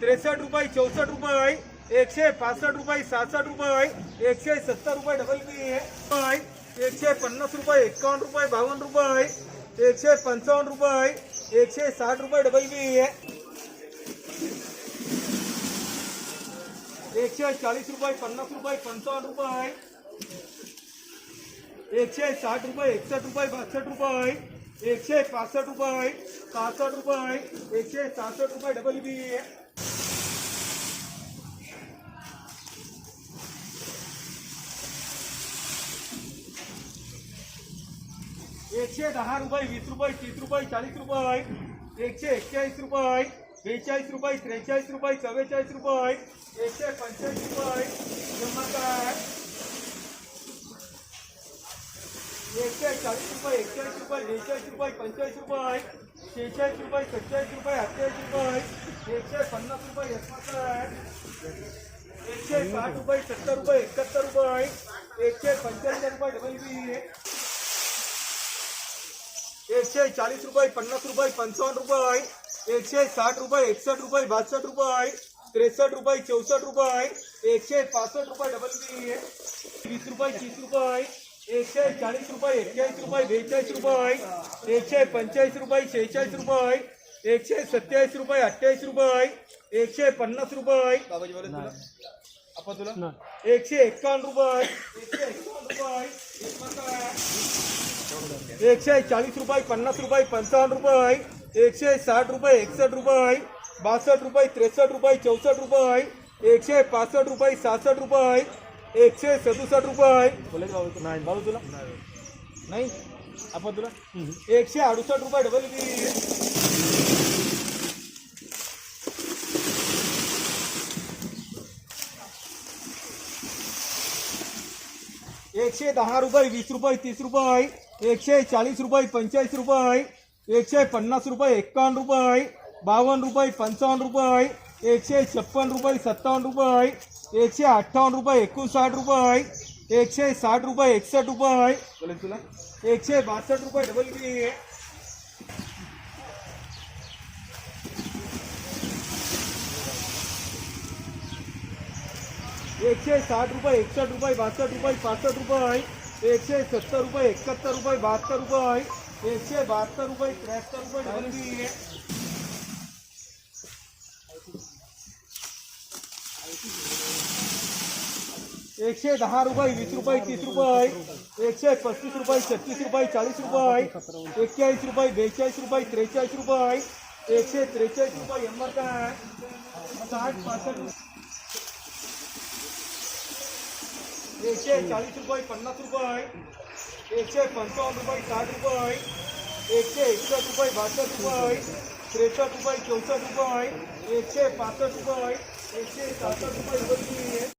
त्रेसष्ट रुपये चौसष्ट रुपये एकशे पासष्ट रुपये सहासष्ट रुपये एकशे सत्तर रुपये डबल बी रुपये एकशे पन्नास रुपये, एकावन्न रुपये, बावन्न रुपये एकशे पंचावन्न रुपये एकशे साठ रुपये डबल बी एकशे चाळीस रुपये, पन्नास रुपये, पंचावन्न रुपये एकशे साठ रुपये, एकसष्ट रुपये, बासष्ट रुपये एकशे पासष्ट रुपये सहासष्ट रुपये एकशे सहासष्ट रुपये डबल बी एकशे दहा रुपये वीस रुपये, तीस रुपये चाळीस रुपये एकशे एक्केचाळीस रुपये बेचाळीस रुपये त्रेचाळीस रुपये चव्वेचाळीस रुपये एकशे पंचेचाळीस रुपये काय एकशे चाळीस रुपये एकचाळीस रुपये बेचाळीस रुपये पंचेचाळीस रुपये शेहेचाळीस रुपये सत्तेचाळीस रुपये अठ्ठेचाळीस रुपये एकशे पन्नास रुपये एकशे साठ रुपये, सत्तर रुपये एकाहत्तर रुपये एकशे पंच्याण्णव रुपये, डबल बी एकशे चाळीस रुपये पन्नास रुपये पंचावन्न रुपये एकशे साठ रुपये एकसष्ट रुपये बासष्ट रुपये त्रेसष्ट रुपये चौसष्ट रुपये एकशे पासष्ट रुपये डबल बी वीस रुपये तीस रुपये एकशे चाळीस रुपये एक्केचाळीस रुपये बेचाळीस रुपये एकशे पंचेचाळीस रुपये शेहेचाळीस रुपये एकशे सत्तेचाळीस रुपये अठ्ठेचाळीस रुपये एकशे पन्नास रुपये आपण तुला। एकशे एक्कावन्न रुपये एकशे एक्कावन्न रुपये एकशे चाळीस रुपये पन्नास रुपये पंचावन्न रुपये एकशे साठ रुपये एकसष्ट रुपये बासष्ट रुपये त्रेसष्ट रुपये चौसष्ट रुपये एकशे पासष्ट रुपये सहासष्ट रुपये. एकशे सदुसष्ट रुपये नाही. बाबू तुला? नाही. आपण तुला? एकशे अडुसष्ट रुपये डबल एकशे दहा रुपये वीस रुपये तीस रुपये एकशे चाळीस रुपये पंचेचाळीस रुपये एकशे पन्नास रुपये एक्कावन्न रुपये बावन्न रुपये पंचावन्न रुपये एकशे छप्पन रुपये सत्तावन्न रुपये एकशे अठ्ठावन्न रुपये एकोणसाठ रुपये एकशे साठ रुपये एकसष्ट रुपये बोले तुला। एकशे बासष्ट रुपये डबल बी एकशे साठ रुपये एकसष्ट रुपये बासष्ट रुपये पासष्ट रुपये एकशे सत्तर रुपये, एकाहत्तर रुपये, बहात्तर रुपये एकशे बहात्तर रुपये, त्र्याहत्तर रुपये डबल बी एकशे दहा रुपये, वीस रुपये, तीस रुपये एकशे पस्तीस रुपये, छत्तीस रुपये, चाळीस रुपये एक्केचाळीस रुपये, बेचाळीस रुपये, त्रेचाळीस रुपये एकशे त्रेचाळीस रुपये एंबर काय साठ पासष्ट एकशे चाळीस रुपये पन्नास रुपये एकशे पंचावन्न रुपये साठ रुपये एकशे एकसष्ट रुपये बासष्ट रुपये त्रेसष्ट रुपये चौसष्ट रुपये एकशे पासष्ट रुपये एकशे सहासष्ट रुपये